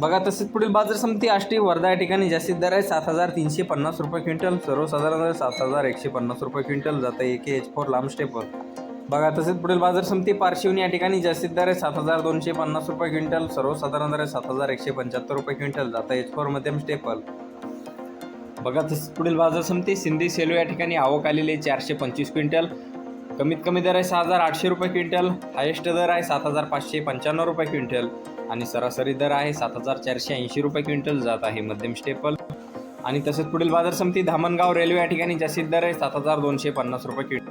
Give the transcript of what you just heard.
बघा तसेच पुढील बाजार समिती आष्टी वर्धा या ठिकाणी जास्तीत दर आहे. सात हजार तीनशे पन्नास रुपये क्विंटल. सर्वसाधारण दर सात हजार एकशे पन्नास रुपये क्विंटल. जातं एक एच फोर लांब स्टेपर बघा तसेच पुढील बाजार समिती पारशिवनी या ठिकाणी जास्तीत दर आहे. सात हजार दोनशे पन्नास रुपये क्विंटल. सर्वसाधारण दर आहे सात हजार एकशे पंच्याहत्तर रुपये क्विंटल. जातं एच फोर मध्यम स्टेपल बघा तसेच पुढील बाजार समिती सिंधी सेलू या ठिकाणी आवक आलेली आहे. चारशे पंचवीस क्विंटल. कमीत कमी दर आहे सहा हजार आठशे रुपये क्विंटल. हायेस्ट दर आहे सात हजार पाचशे पंच्याण्णव रुपये क्विंटल. आणि सरासरी दर आहे सात हजार चारशे ऐंशी रुपये क्विंटल जात आहे मध्यम स्टेपल. आणि तसेच पुढील बाजार समिती धामणगाव रेल्वे या ठिकाणी जास्तीत दर आहे सात हजार दोनशे पन्नास रुपये क्विंटल.